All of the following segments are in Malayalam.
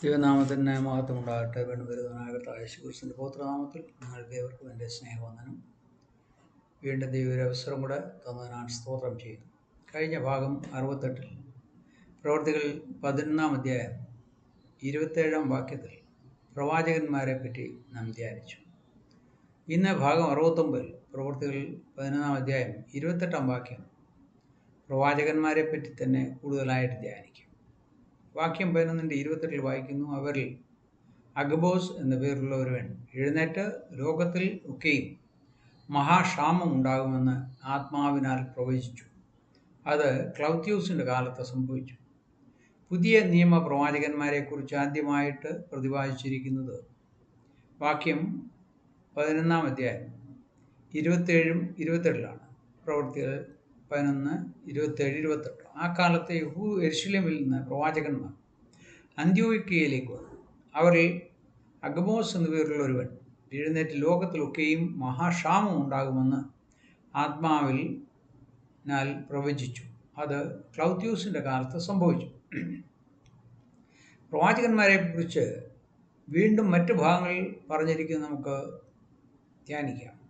ദൈവനാമത്തിന് മഹത്വം ഉണ്ടാകട്ടെ വീണ്ടും വരുന്നതിനായ കർത്താവ് യേശു ക്രിസ്തുവിന്റെ പൗത്രനാമത്തിൽ നിങ്ങൾക്ക് ഏവർക്കും എന്റെ സ്നേഹവന്ദനം. വീണ്ടും ദൈവ ഒരു അവസരം കൂടെ തന്നതിനാണ് സ്തോത്രം ചെയ്യുന്നു കഴിഞ്ഞ ഭാഗം അറുപത്തെട്ടിൽ പ്രവർത്തികൾ പതിനൊന്നാം അധ്യായം ഇരുപത്തേഴാം വാക്യത്തിൽ പ്രവാചകന്മാരെ പറ്റി നാം ധ്യാനിച്ചു. ഇന്ന് ഭാഗം അറുപത്തൊമ്പതിൽ പ്രവർത്തികൾ പതിനൊന്നാം അധ്യായം ഇരുപത്തെട്ടാം വാക്യം പ്രവാചകന്മാരെ പറ്റി തന്നെ കൂടുതലായിട്ട് ധ്യാനിക്കും. വാക്യം പതിനൊന്നിന്റെ ഇരുപത്തെട്ടിൽ വായിക്കുന്നു. അവരിൽ അഗബോസ് എന്ന പേരുള്ള ഒരുവൻ എഴുന്നേറ്റ് ലോകത്തിൽ ഒക്കെയും മഹാക്ഷാമം ഉണ്ടാകുമെന്ന് ആത്മാവിനാൽ പ്രവചിച്ചു. അത് ക്ലൗത്യൂസിന്റെ കാലത്ത് സംഭവിച്ചു. പുതിയ നിയമ പ്രവാചകന്മാരെക്കുറിച്ച് ആദ്യമായിട്ട് പ്രതിപാദിച്ചിരിക്കുന്നത് വാക്യം പതിനൊന്നാം അധ്യായം ഇരുപത്തേഴും ഇരുപത്തെട്ടിലാണ്. പ്രവൃത്തികൾ പതിനൊന്ന് ഇരുപത്തേഴ് ഇരുപത്തെട്ട്. ആ കാലത്ത് യഹു എരുശലേമിൽ നിന്ന് പ്രവാചകന്മാർ അന്ത്യോയിക്കയിലേക്ക് വന്നു. അവരിൽ അഗമോസ് എന്നു പേരുള്ള ഒരുവൻ എഴുന്നേറ്റ് ലോകത്തിലൊക്കെയും മഹാക്ഷാമം ഉണ്ടാകുമെന്ന് ആത്മാവിൽ നാൽ പ്രവചിച്ചു. അത് ക്ലൗത്യൂസിന്റെ കാലത്ത് സംഭവിച്ചു. പ്രവാചകന്മാരെ കുറിച്ച് വീണ്ടും മറ്റു ഭാഗങ്ങളിൽ പറഞ്ഞിരിക്കുന്ന നമുക്ക് ധ്യാനിക്കാം.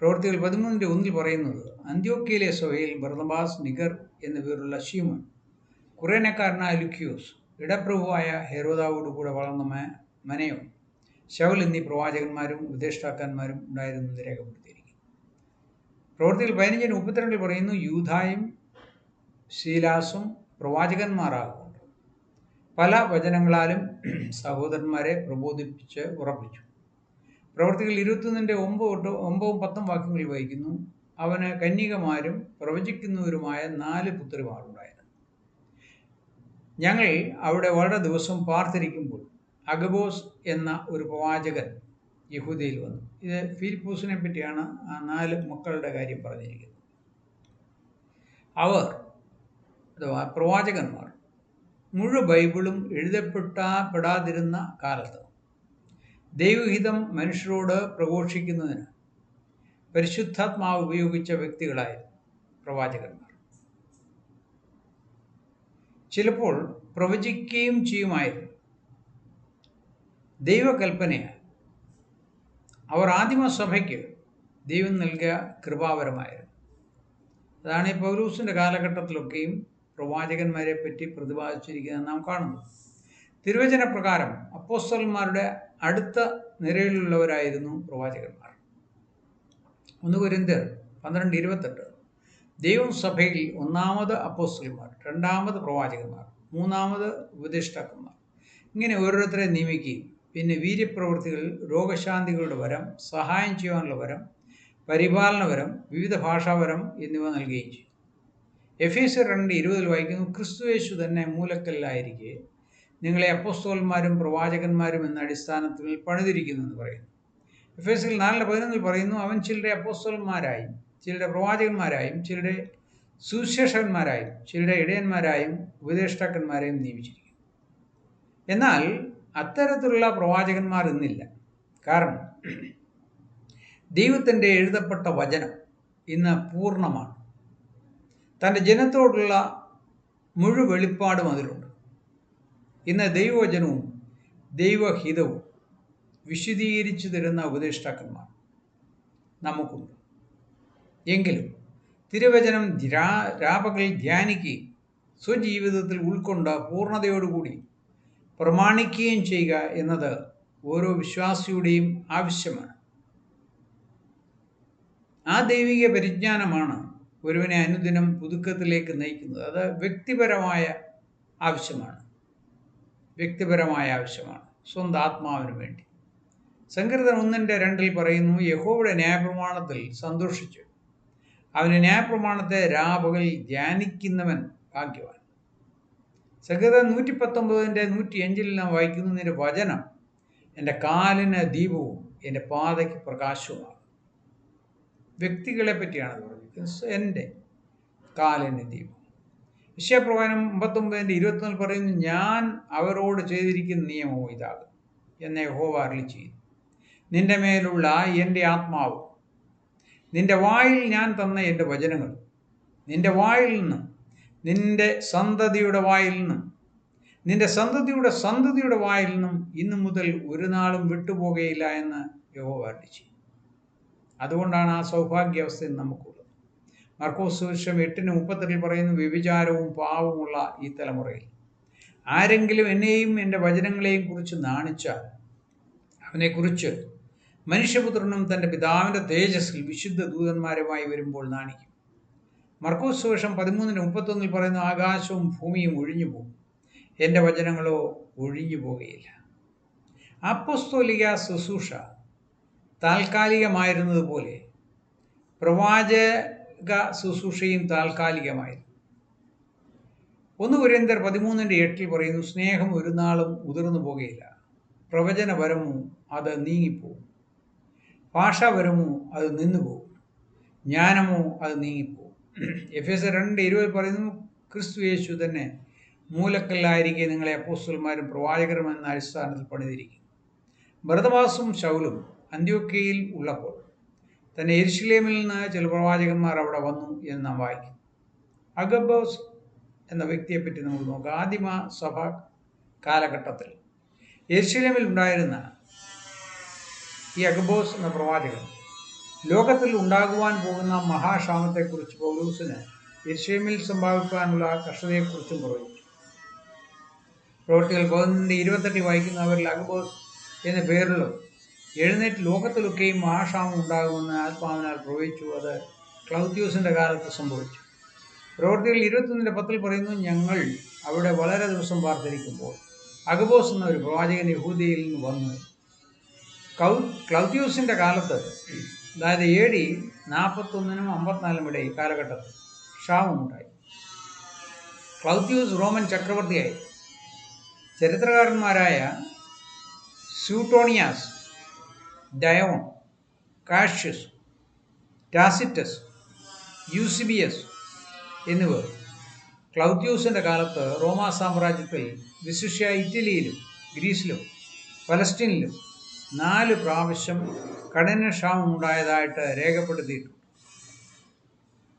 പ്രവൃത്തികൾ പതിമൂന്നിന്റെ ഒന്നിൽ പറയുന്നത് അന്ത്യോക്കയിലെ സഭയിൽ ബർദബാസ് നിഗർ എന്നിവരുള്ള ഷീമോൻ കുറേനക്കാരനായ ലുക്യൂസ് ഇടപ്രഭുവായ ഹെറോദാവോട് കൂടെ വളർന്ന മനയോ ശവൽ എന്നീ പ്രവാചകന്മാരും ഉപദേഷ്ടാക്കന്മാരും ഉണ്ടായിരുന്നത് രേഖപ്പെടുത്തിയിരിക്കുന്നു. പ്രവൃത്തികൾ പതിനഞ്ചിന് മുപ്പത്തിരണ്ടിൽ പറയുന്നു യൂതായും ശീലാസും പ്രവാചകന്മാരാകുന്നുണ്ട് പല വചനങ്ങളാലും സഹോദരന്മാരെ പ്രബോധിപ്പിച്ച് ഉറപ്പിച്ചു. പ്രവർത്തികൾ ഇരുപത്തൊന്നിന്റെ ഒമ്പത് ഒമ്പതും പത്തും വാക്യങ്ങളിൽ വഹിക്കുന്നു അവന് കന്യകമാരും പ്രവചിക്കുന്നവരുമായ നാല് പുത്രിമാരുണ്ടായിരുന്നു. ഞങ്ങൾ അവിടെ വളരെ ദിവസം പാർത്തിരിക്കുമ്പോൾ അഗബോസ് എന്ന ഒരു പ്രവാചകൻ യഹൂദയിൽ വന്നു. ഇത് ഫിലിപ്പൂസിനെ പറ്റിയാണ് ആ നാല് മക്കളുടെ കാര്യം പറഞ്ഞിരിക്കുന്നത്. അവർ അഥവാ പ്രവാചകന്മാർ മുഴു ബൈബിളും എഴുതപ്പെട്ടാപ്പെടാതിരുന്ന കാലത്ത് ദൈവഹിതം മനുഷ്യരോട് പ്രഘോഷിക്കുന്നതിന് പരിശുദ്ധാത്മാവ് ഉപയോഗിച്ച വ്യക്തികളായിരുന്നു പ്രവാചകന്മാർ. ചിലപ്പോൾ പ്രവചിക്കുകയും ചെയ്യുമായിരുന്നു. ദൈവകൽപ്പനയാണ് അവർ ആദിമസഭയ്ക്ക് ദൈവം നൽകിയ കൃപാവരമായിരുന്നു. അതാണ് ഈ പൗരൂസിന്റെ കാലഘട്ടത്തിലൊക്കെയും പ്രവാചകന്മാരെ പറ്റി പ്രതിപാദിച്ചിരിക്കുന്നത് നാം കാണുന്നു തിരുവചന പ്രകാരം അപ്പോസ്തലന്മാരുടെ അടുത്ത നിരയിലുള്ളവരായിരുന്നു പ്രവാചകന്മാർ. ഒന്ന് കുരിന്തർ പന്ത്രണ്ട് ഇരുപത്തെട്ട്. ദൈവം സഭയിൽ ഒന്നാമത് അപ്പോസ്റ്റലിമാർ രണ്ടാമത് പ്രവാചകന്മാർ മൂന്നാമത് ഉപദേഷ്ടാക്കന്മാർ. ഇങ്ങനെ ഓരോരുത്തരെ നിയമിക്കുകയും പിന്നെ വീര്യപ്രവൃത്തികൾ രോഗശാന്തികളുടെ വരം സഹായം ചെയ്യാനുള്ള വരം പരിപാലന വരം വിവിധ ഭാഷാവരം എന്നിവ നൽകുകയും ചെയ്യും. എഫ് എസ് രണ്ട് ഇരുപതിൽ വായിക്കുന്നു ക്രിസ്തുയേശു തന്നെ മൂലക്കല്ലായിരിക്കെ നിങ്ങളെ അപ്പോസ്തോന്മാരും പ്രവാചകന്മാരും എന്ന അടിസ്ഥാനത്തിൽ പണിതിരിക്കുന്നു എന്ന് പറയുന്നു. എഫ് എസിൽ നാലിന്റെ പതിനൊന്നിൽ പറയുന്നു അവൻ ചിലരെ അപ്പോസ്തോന്മാരായും ചിലരെ പ്രവാചകന്മാരായും ചിലരെ സുശേഷകന്മാരായും ചിലരെ ഇടയന്മാരായും ഉപദേഷ്ടാക്കന്മാരെയും നിയമിച്ചിരിക്കുന്നു. എന്നാൽ അത്തരത്തിലുള്ള പ്രവാചകന്മാർ ഇന്നില്ല. കാരണം ദൈവത്തിന്റെ എഴുതപ്പെട്ട വചനം ഇന്ന് പൂർണമാണ്. തന്റെ ജനത്തോടുള്ള മുഴു വെളിപ്പാടും അതിലുണ്ട്. ഇന്ന് ദൈവവചനവും ദൈവഹിതവും വിശദീകരിച്ചു തരുന്ന ഉപദേഷ്ടാക്കന്മാർ നമുക്കുണ്ട്. എങ്കിലും തിരുവചനം രാപകൽ ധ്യാനിക്കുകയും സ്വജീവിതത്തിൽ ഉൾക്കൊണ്ട് പൂർണതയോടുകൂടി പ്രമാണിക്കുകയും ചെയ്യുക എന്നത് ഓരോ വിശ്വാസിയുടെയും ആവശ്യമാണ്. ആ ദൈവിക പരിജ്ഞാനമാണ് ഒരുവനെ അനുദിനം പുതുക്കത്തിലേക്ക് നയിക്കുന്നത്. അത് വ്യക്തിപരമായ ആവശ്യമാണ്. വ്യക്തിപരമായ ആവശ്യമാണ്. സ്വന്തം ആത്മാവിന് വേണ്ടി. സങ്കീർത്തനം ഒന്നിന്റെ രണ്ടിൽ പറയുന്നു യഹോയുടെ ന്യായപ്രമാണത്തിൽ സന്തോഷിച്ചു. അവന് ന്യായപ്രമാണത്തെ രാപകൽ ധ്യാനിക്കുന്നവൻ ഭാഗ്യവാൻ. സങ്കീർത്തനം നൂറ്റി പത്തൊമ്പതിന്റെ നൂറ്റി അഞ്ചിൽ നാം വായിക്കുന്നു നിന്റെ വചനം എന്റെ കാലിന് ദീപവും എന്റെ പാതയ്ക്ക് പ്രകാശവുമാണ്. വ്യക്തികളെ പറ്റിയാണ് പറഞ്ഞിരിക്കുന്നത്. എന്റെ കാലിന് ദീപം. വിഷയപ്രകാരം അമ്പത്തൊമ്പതിന്റെ ഇരുപത്തൊന്നിൽ പറയുന്നു ഞാൻ അവരോട് ചെയ്തിരിക്കുന്ന നിയമവും ഇതാകും എന്നെ യഹോവ അരളി ചെയ്തു നിന്റെ മേലുള്ള എന്റെ ആത്മാവ്. നിന്റെ വായിൽ ഞാൻ തന്ന എന്റെ വചനങ്ങൾ നിന്റെ വായിൽ നിന്നും നിന്റെ സന്തതിയുടെ വായിൽ നിന്നും നിന്റെ സന്തതിയുടെ സന്തതിയുടെ വായിൽ നിന്നും ഇന്നു മുതൽ ഒരു നാളും വിട്ടുപോകുകയില്ല എന്ന് യഹോവ അരുളിച്ചു അതുകൊണ്ടാണ് ആ സൗഭാഗ്യാവസ്ഥയിൽ നമുക്കുള്ളത് മർക്കോസ് സുവിശേഷം എട്ടിന് മുപ്പത്തെട്ടിൽ പറയുന്നു വ്യഭിചാരവും പാവമുള്ള ഈ തലമുറയിൽ. ആരെങ്കിലും എന്നെയും എന്റെ വചനങ്ങളെയും കുറിച്ച് നാണിച്ചാൽ അവനെക്കുറിച്ച് മനുഷ്യപുത്രനും തന്റെ പിതാവിന്റെ തേജസ്സിൽ വിശുദ്ധ ദൂതന്മാരുമായി വരുമ്പോൾ നാണിക്കും. മർക്കോസ് സുവിശേഷം പതിമൂന്നിന് മുപ്പത്തൊന്നിൽ പറയുന്നു ആകാശവും ഭൂമിയും ഒഴിഞ്ഞു പോകും. എന്റെ വചനങ്ങളോ ഒഴിഞ്ഞു പോവുകയില്ല അപ്പസ്തോലിക ശുശ്രൂഷ താൽക്കാലികമായിരുന്നതുപോലെ പ്രവാചക ശുശ്രൂഷയും താൽക്കാലികമായിരുന്നു. ഒന്ന് കുരേന്തർ പതിമൂന്നിന്റെ എട്ടിൽ പറയുന്നു സ്നേഹം ഒരു നാളും ഉതിർന്നു പോകുകയില്ല പ്രവചനപരമോ അത് നീങ്ങിപ്പോകും ഭാഷാപരമോ അത് നിന്നുപോകും ജ്ഞാനമോ അത് നീങ്ങിപ്പോകും എഫ് എസ് രണ്ട് ഇരുപത് പറയുന്നു ക്രിസ്തു യേശു തന്നെ മൂലക്കല്ലായിരിക്കെ നിങ്ങളെ അപ്പോസ്റ്റൽമാരും പ്രവാചകരും എന്ന അടിസ്ഥാനത്തിൽ പണിതിരിക്കും ഭരതവാസും ശൗലും അന്ത്യോക്കയിൽ ഉള്ളപ്പോൾ തന്നെ എരിശിലേമിൽ നിന്ന് ചില പ്രവാചകന്മാർ അവിടെ വന്നു എന്ന് നാം വായിക്കും. അഗബോസ് എന്ന വ്യക്തിയെപ്പറ്റി നമുക്ക് നോക്കാം. ആദിമ സഭ കാലഘട്ടത്തിൽ എരിശിലേമിൽ ഉണ്ടായിരുന്ന ഈ അഗബോസ് എന്ന പ്രവാചകൻ ലോകത്തിൽ ഉണ്ടാകുവാൻ പോകുന്ന മഹാക്ഷാമത്തെക്കുറിച്ച് പൗലൂസിന് എരിശേമിൽ സംഭാവിക്കാനുള്ള കഷ്ടതയെക്കുറിച്ചും പ്രവചിച്ചു പ്രവൃത്തികൾ പതിനൊന്നിന്റെ ഇരുപത്തെട്ടിൽ വായിക്കുന്നവരിൽ അഗബോസ് എന്ന പേരുള്ളൂ എഴുന്നേറ്റ് ലോകത്തിലൊക്കെയും മഹാക്ഷാമം ഉണ്ടാകുമെന്ന് ആത്മാവിനാൽ പ്രവചിച്ചു അത് ക്ലൗദ്യൂസിന്റെ കാലത്ത് സംഭവിച്ചു. പ്രവൃത്തികൾ ഇരുപത്തൊന്നിന്റെ പത്തിൽ പറയുന്നു ഞങ്ങൾ അവിടെ വളരെ ദിവസം പാർത്തിരിക്കുമ്പോൾ അഗബോസ് എന്ന ഒരു പ്രവാചകൻ യഹൂദിയിൽ നിന്ന് വന്നു. കൗ ക്ലൗദ്യൂസിന്റെ കാലത്ത് അതായത് എ ഡി നാൽപ്പത്തൊന്നിനും അമ്പത്തിനാലിനും ഇടയിൽ കാലഘട്ടത്തിൽ ക്ഷാമമുണ്ടായി ക്ലൗദ്യൂസ് റോമൻ ചക്രവർത്തിയായി. ചരിത്രകാരന്മാരായ Suetonius Dio Cassius Tacitus Eusebius എന്നിവർ. ക്ലൗദ്യൂസിന്റെ കാലത്ത് റോമാ സാമ്രാജ്യത്തിൽ വിശിഷ്യ ഇറ്റലിയിലും ഗ്രീസിലും പലസ്തീനിലും നാല് പ്രാവശ്യം കഠിനക്ഷാമം ഉണ്ടായതായിട്ട് രേഖപ്പെടുത്തിയിട്ടുണ്ട്.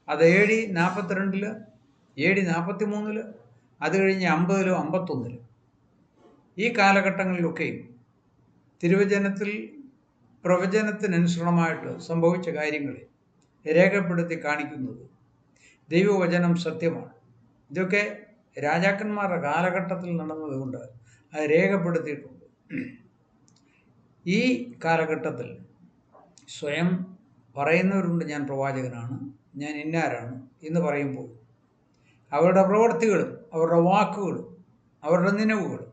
അത് ഏ ഡി നാൽപ്പത്തിരണ്ടിൽ ഏ ഡി നാൽപ്പത്തി മൂന്നിൽ അത് കഴിഞ്ഞ് അമ്പതിലും അമ്പത്തൊന്നിലും. ഈ കാലഘട്ടങ്ങളിലൊക്കെയും തിരുവചനത്തിൽ പ്രവചനത്തിനനുസൃതമായിട്ട് സംഭവിച്ച കാര്യങ്ങളെ രേഖപ്പെടുത്തി കാണിക്കുന്നത് ദൈവവചനം സത്യമാണ്. ഇതൊക്കെ രാജാക്കന്മാരുടെ കാലഘട്ടത്തിൽ നടന്നതുകൊണ്ട് അത് രേഖപ്പെടുത്തിയിട്ടുണ്ട്. ഈ കാലഘട്ടത്തിൽ സ്വയം പറയുന്നവരുണ്ട് ഞാൻ പ്രവാചകനാണ് ഞാൻ ഇന്നാരാണ് എന്ന് പറയുമ്പോൾ അവരുടെ പ്രവൃത്തികളും അവരുടെ വാക്കുകളും അവരുടെ നിലവുകളും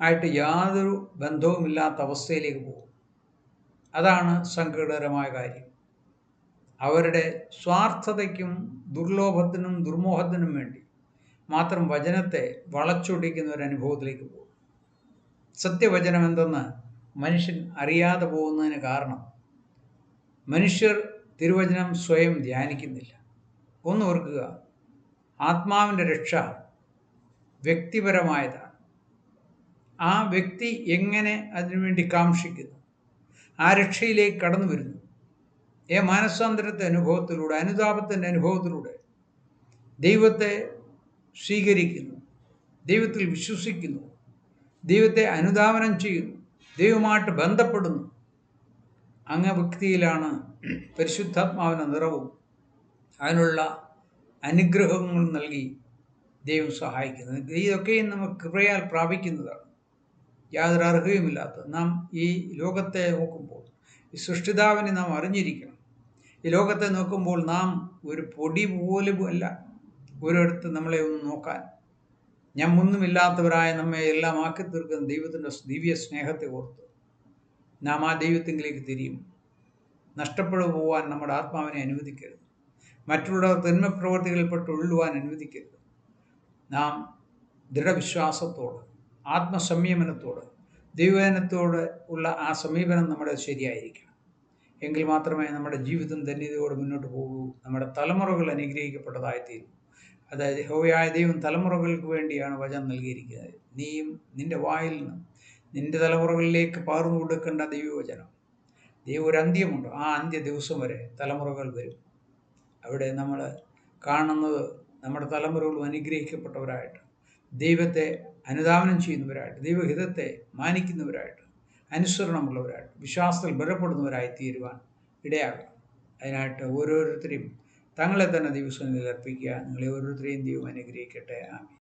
ആയിട്ട് യാതൊരു ബന്ധവുമില്ലാത്ത അവസ്ഥയിലേക്ക് പോകും. അതാണ് സങ്കടകരമായ കാര്യം. അവരുടെ സ്വാർത്ഥതയ്ക്കും ദുർലോഭത്തിനും ദുർമോഹത്തിനും വേണ്ടി മാത്രം വചനത്തെ വളച്ചൊടിക്കുന്ന ഒരു അനുഭവത്തിലേക്ക് പോകും സത്യവചനം എന്തെന്ന് മനുഷ്യൻ അറിയാതെ പോകുന്നതിന് കാരണം മനുഷ്യർ തിരുവചനം സ്വയം ധ്യാനിക്കുന്നില്ല. ഒന്ന് ഓർക്കുക ആത്മാവിന്റെ രക്ഷ വ്യക്തിപരമായതാണ്. ആ വ്യക്തി എങ്ങനെ അതിനുവേണ്ടി കാക്ഷിക്കുന്നു? ആ രക്ഷയിലേക്ക് കടന്നു വരുന്നു. ഏ മാനസാന്തരത്തെ അനുഭവത്തിലൂടെ അനുതാപത്തിന്റെ അനുഭവത്തിലൂടെ ദൈവത്തെ സ്വീകരിക്കുന്നു. ദൈവത്തിൽ വിശ്വസിക്കുന്നു. ദൈവത്തെ അനുധാവനം ചെയ്യുന്നു. ദൈവമായിട്ട് ബന്ധപ്പെടുന്നു. അങ്ങ വ്യക്തിയിലാണ് പരിശുദ്ധാത്മാവിന്റെ നിറവും അതിനുള്ള അനുഗ്രഹങ്ങളും നൽകി ദൈവം സഹായിക്കുന്നത്. ഇതൊക്കെയും നമുക്ക് കൃപയാൽ പ്രാപിക്കുന്നതാണ്. യാതൊരു അർഹയുമില്ലാത്ത നാം ഈ ലോകത്തെ നോക്കുമ്പോൾ ഈ സൃഷ്ടിതാവിനെ നാം അറിഞ്ഞിരിക്കണം. ഈ ലോകത്തെ നോക്കുമ്പോൾ നാം ഒരു പൊടി പോലും അല്ല ഒരിടത്ത് നമ്മളെ ഒന്ന് നോക്കാൻ. ഞാൻ ഒന്നുമില്ലാത്തവരായ നമ്മെ എല്ലാം ആക്കി തീർക്കുന്ന ദൈവത്തിന്റെ ദിവ്യ സ്നേഹത്തെ ഓർത്ത് നാം ആ ദൈവത്തിങ്കിലേക്ക് തിരിയും. നഷ്ടപ്പെട്ടു പോകാൻ നമ്മുടെ ആത്മാവിനെ അനുവദിക്കരുത്. മറ്റുള്ളവർ തിന്മപ്രവർത്തികളിൽപ്പെട്ട് ഉള്ളുവാൻ അനുവദിക്കരുത്. നാം ദൃഢവിശ്വാസത്തോട് ആത്മസംയമനത്തോട് ദൈവജനത്തോട് ഉള്ള ആ സമീപനം നമ്മുടെ ശരിയായിരിക്കണം. എങ്കിൽ മാത്രമേ നമ്മുടെ ജീവിതം ധന്യതയോടെ മുന്നോട്ട് പോകൂ നമ്മുടെ തലമുറകൾ അനുഗ്രഹിക്കപ്പെട്ടതായിത്തീരും. അതായത് ഹോയായ ദൈവം തലമുറകൾക്ക് വേണ്ടിയാണ് വചനം നൽകിയിരിക്കുന്നത്. നീയും നിന്റെ വായിൽ നിന്നും നിന്റെ തലമുറകളിലേക്ക് പകർന്നു കൊടുക്കേണ്ട ദൈവവചനം. ദൈവം ഒരു അന്ത്യമുണ്ട്. ആ അന്ത്യ ദിവസം വരെ തലമുറകൾ വരും. അവിടെ നമ്മൾ കാണുന്നത് നമ്മുടെ തലമുറകളും അനുഗ്രഹിക്കപ്പെട്ടവരായിട്ട് ദൈവത്തെ അനുധാവനം ചെയ്യുന്നവരായിട്ട് ദൈവഹിതത്തെ മാനിക്കുന്നവരായിട്ട് അനുസരണമുള്ളവരായിട്ട് വിശ്വാസത്തിൽ ബലപ്പെടുന്നവരായി തീരുവാൻ ഇടയാകും അതിനായിട്ട് ഓരോരുത്തരെയും തങ്ങളെ തന്നെ ദൈവസന്നിധിയിൽ അർപ്പിക്കുക നിങ്ങളെ ഓരോരുത്തരെയും ദൈവം അനുഗ്രഹിക്കട്ടെ. ആമേൻ.